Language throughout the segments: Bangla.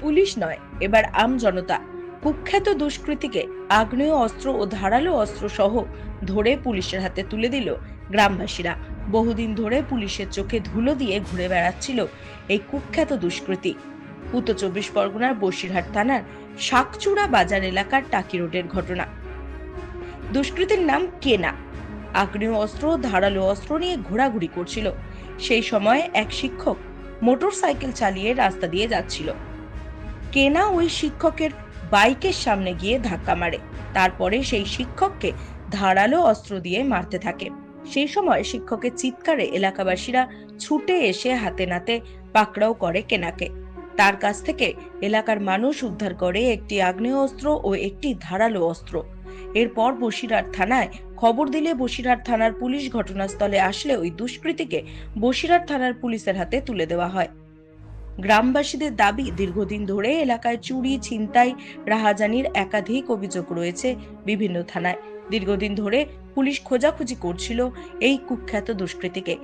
পুলিশ নয়, এবার আম জনতা। কুখ্যাত দুষ্কৃতীকে আগ্নেয় অস্ত্র ও ধারালো অস্ত্র সহ ধরে পুলিশের হাতে তুলে দিল গ্রামবাসীরা। বহুদিন ধরে পুলিশের চোখে ধুলো দিয়ে ঘুরে বেড়াচ্ছিল এই কুখ্যাত দুষ্কৃতী। উত্তর চব্বিশ পরগনার বসিরহাট থানার শাকচূড়া বাজার এলাকার টাকি রোডের ঘটনা। দুষ্কৃতীর নাম কেনা। আগ্নেয় অস্ত্র ও ধারালো অস্ত্র নিয়ে ঘোরাঘুরি করছিল। সেই সময় এক শিক্ষক মোটর সাইকেল চালিয়ে রাস্তা দিয়ে যাচ্ছিল। কেনা ওই শিক্ষকের বাইকের সামনে গিয়ে ধাক্কা মারে। তারপরে সেই শিক্ষককে ধারালো অস্ত্র দিয়ে মারতে থাকে। সেই সময় শিক্ষকের চিৎকারে এলাকাবাসীরা ছুটে এসে হাতে নাতে পাকড়াও করে কেনাকে। তার কাছ থেকে এলাকার মানুষ উদ্ধার করে একটি আগ্নেয় অস্ত্র ও একটি ধারালো অস্ত্র। এরপর বসিরহাট থানায় খবর দিলে বসিরহাট থানার পুলিশ ঘটনাস্থলে আসলে ওই দুষ্কৃতীকে বসিরহাট থানার পুলিশের হাতে তুলে দেওয়া হয়। গ্রামবাসীদের দাবি, দীর্ঘদিন ধরে এলাকায় চুরি, ছিনতাই, রাহাজানির একাধিক অভিযোগ রয়েছে বিভিন্ন থানায়। দীর্ঘদিন ধরে পুলিশ খোঁজাখুঁজি করছিল এই কুখ্যাত দুষ্কৃতীকে।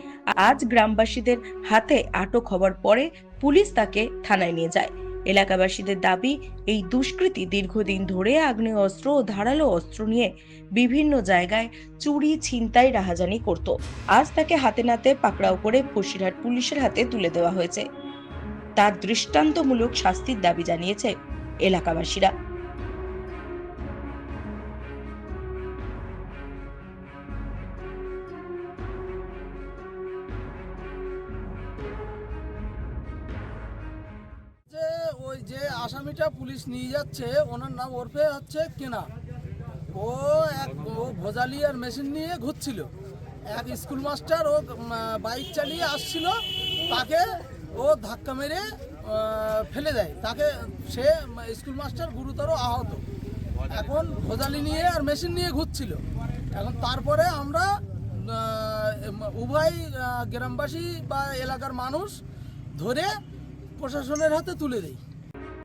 আজ গ্রামবাসীদের হাতে আটক হওয়ার পরে পুলিশ তাকে থানায় নিয়ে যায়। এলাকাবাসীদের দাবি, এই দুষ্কৃতী দীর্ঘদিন ধরে আগ্নেয় অস্ত্র ও ধারালো অস্ত্র নিয়ে বিভিন্ন জায়গায় চুরি, ছিনতাই, রাহাজানি করত। আজ তাকে হাতে নাতে পাকড়াও করে বসিরহাট পুলিশের হাতে তুলে দেওয়া হয়েছে। তার দৃষ্টান্তমূলক শাস্তির দাবি জানিয়েছে এলাকাবাসীরা। ওই যে আসামিটা পুলিশ নিয়ে যাচ্ছে, ওনার নাম ওরফে হচ্ছে কেনা। ও এক, ও ভোজালি আর মেশিন নিয়ে ঘুরছিল। এক স্কুল মাস্টার ও বাইক চালিয়ে আসছিল, তাকে ও ধাক্কা মেরে ফেলে দেয়। তাকে সে স্কুল মাস্টার গুরুতর আহত। এখন ভোজালি নিয়ে আর মেশিন নিয়ে ঘুরছিল। এখন তারপরে আমরা উভয় গ্রামবাসী বা এলাকার মানুষ ধরে প্রশাসনের হাতে তুলে দেই।